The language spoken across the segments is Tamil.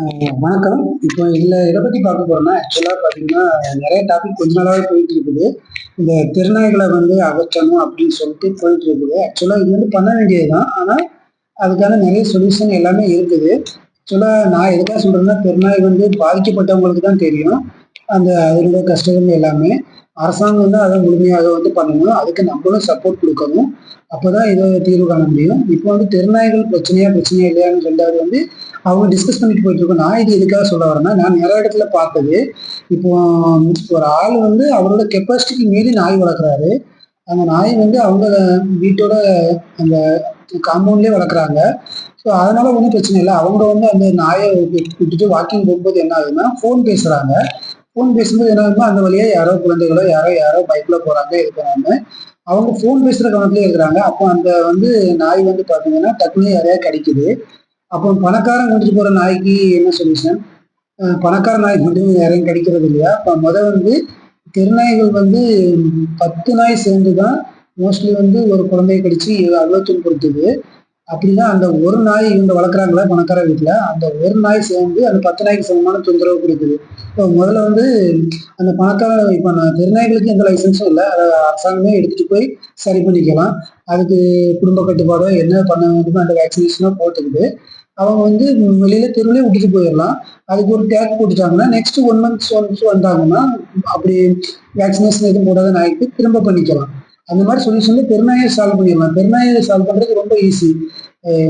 வணக்கம். இப்போ இதில் எதை பற்றி பார்க்க போறோம்னா ஆக்சுவலாக பார்த்தீங்கன்னா நிறைய டாபிக் கொஞ்ச நாளாகவே போயிட்டு இருக்குது. இந்த திருநாய்களை வந்து அகற்றணும் அப்படின்னு சொல்லிட்டு போயிட்டு இருக்குது. ஆக்சுவலாக இது வந்து பண்ண வேண்டியது தான் ஆனால் அதுக்கான நிறைய சொல்யூஷன் எல்லாமே இருக்குது. ஆக்சுவலாக நான் எதுக்காக சொல்கிறேன்னா திருநாய் வந்து பாதிக்கப்பட்டவங்களுக்கு தான் தெரியும். அந்த அதனுடைய கஷ்டங்கள் எல்லாமே. அரசாங்கம் வந்து அதை முழுமையாக வந்து பண்ணணும். அதுக்கு நம்மளும் சப்போர்ட் கொடுக்கணும். அப்போதான் இதை தீர்வு காண முடியும். இப்போ வந்து திறனாய்கள் பிரச்சனையா பிரச்சனையா இல்லையான்னு ரெண்டாவது வந்து அவங்க டிஸ்கஸ் பண்ணிட்டு போயிட்டு இருக்கோம். நான் இது எதுக்காக சொல்ல வரேன்னா நான் நிறைய இடத்துல பார்த்தது. இப்போ ஒரு ஆள் வந்து அவரோட கெப்பாசிட்டிக்கு மீறி நாய் வளர்க்குறாரு. அந்த நாய் வந்து அவங்க வீட்டோட அந்த காம்பவுண்ட்லேயே வளர்க்குறாங்க. ஸோ அதனால ஒன்றும் பிரச்சனை இல்லை. அவங்க வந்து அந்த நாயை விட்டுட்டு வாக்கிங் போகும்போது என்ன ஆகுதுன்னா ஃபோன் பேசுகிறாங்க ஃபோன் பேசும்போது என்ன அந்த வழியா யாரோ குழந்தைகளோ யாரோ யாரோ பைக்ல போறாங்க இருக்கிறாங்க. அவங்க ஃபோன் பேசுற கவனத்திலே இருக்கிறாங்க. அப்போ அந்த வந்து நாய் வந்து பாத்தீங்கன்னா டக்குனு யாரையா கடிக்குது. அப்போ பணக்காரன் கொண்டுட்டு போற நாய்க்கு என்ன சொல்யூஷன் பணக்கார நாய் மட்டும் யாரையும் கடிக்கிறது இல்லையா? அப்போ முத வந்து திருநாய்கள் வந்து பத்து நாய் சேர்ந்து தான் மோஸ்ட்லி வந்து ஒரு குழந்தைய கடிச்சு அவ்வளோ துன்புறுத்துது அப்படின்னா அந்த ஒரு நாய் இவங்க வளர்க்குறாங்களா பணக்கார வீட்டில் அந்த ஒரு நாய் சேர்ந்து அந்த பத்து நாய்க்கு சமமான தொந்தரவு கொடுக்குது. இப்போ முதல்ல வந்து அந்த பணக்கார இப்போ நான் திருநாய்களுக்கு எந்த லைசன்ஸும் இல்லை. அதை அரசாங்கமே எடுத்துகிட்டு போய் சரி பண்ணிக்கலாம். அதுக்கு குடும்ப கட்டுப்பாடோ என்ன பண்ண வேண்டுமோ அந்த வேக்சினேஷனோ போட்டுக்குது. அவங்க வந்து வெளியில தெருவிலே விட்டுட்டு போயிடலாம். அதுக்கு ஒரு டேக் போட்டுட்டாங்கன்னா நெக்ஸ்ட் ஒன் மந்த்ஸ் ஒன்ஸ் வந்தாங்கன்னா அப்படி வேக்சினேஷன் எதுவும் போடாத நாய்க்கு திரும்ப பண்ணிக்கலாம். அந்த மாதிரி சொல்யூஷன்ல பெருநாயை சால்வ் பண்ணிடலாம். பெருநாயை சால்வ் பண்றது ரொம்ப ஈஸி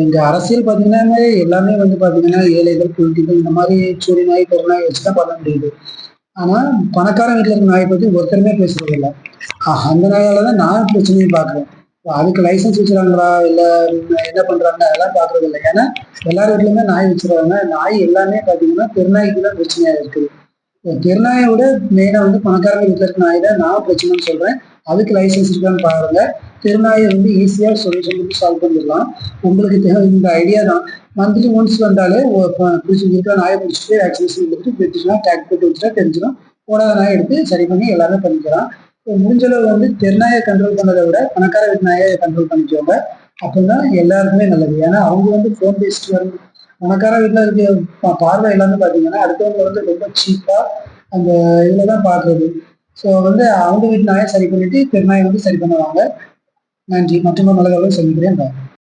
இங்க அரசியல் பார்த்தீங்கன்னா எல்லாமே வந்து பாத்தீங்கன்னா ஏழைகள் பொலிட்டிக்கல் இந்த மாதிரி சூரிய நாய் பெருநாய் வச்சு தான் பண்ண முடியுது. ஆனா பணக்கார வீட்டில் இருக்க நாயை பத்தி ஒருத்தருமே பேசுறது இல்லை. அந்த நாயாலதான் நான் பிரச்சனையும் பார்க்குறேன். அதுக்கு லைசன்ஸ் வச்சுறாங்களா இல்ல என்ன பண்றாங்க? அதெல்லாம் பாக்குறது இல்லை. ஏன்னா எல்லார் வீட்லயுமே நாய் வச்சிருக்காங்க நாய் எல்லாமே பாத்தீங்கன்னா பெருநாய்க்கு தான் பிரச்சனையா இருக்குது. பெருநாயோட விட மெயினா வந்து பணக்காரங்க வீட்டுல இருக்க நாய் தான் நான் பிரச்சனைன்னு சொல்றேன். அதுக்கு லைசன்ஸ் இருக்கான்னு பாருங்க. திருநாயை வந்து ஈஸியாக சொல்யூஷன் வந்து சால்வ் பண்ணிடலாம். உங்களுக்கு இந்த ஐடியா தான். மந்த்லி ஒன்ஸ் வந்தாலே பிடிச்சிருக்கிற நாயை பிடிச்சிட்டு வேக்சினேஷன் எடுத்து பிடிச்சினா டேக் போட்டு வச்சுட்டா தெரிஞ்சிடும் போடாத நாயை எடுத்து சரி பண்ணி எல்லாமே பண்ணிக்கலாம். முடிஞ்ச அளவு வந்து தெருநாயை கண்ட்ரோல் பண்ணதை விட பணக்கார வீட்டு நாயை கண்ட்ரோல் பண்ணிக்கோங்க. அப்படின்னா எல்லாருக்குமே நல்லது. ஏன்னா அவங்க வந்து ஃபோன் பேசிட்டு வரும் பணக்கார வீட்டில் இருக்க பார்வை எல்லாமே பார்த்தீங்கன்னா அடுத்தவங்க வந்து ரொம்ப சீப்பாக அந்த இதில் தான் பார்க்குறது. ஸோ வந்து அவங்க வீட்டு நாயை சரி பண்ணிட்டு பெருநாயை வந்து சரி பண்ணுவாங்க. நன்றி. மற்றொரு நல்லதாக சொல்லிக்கிறேன்.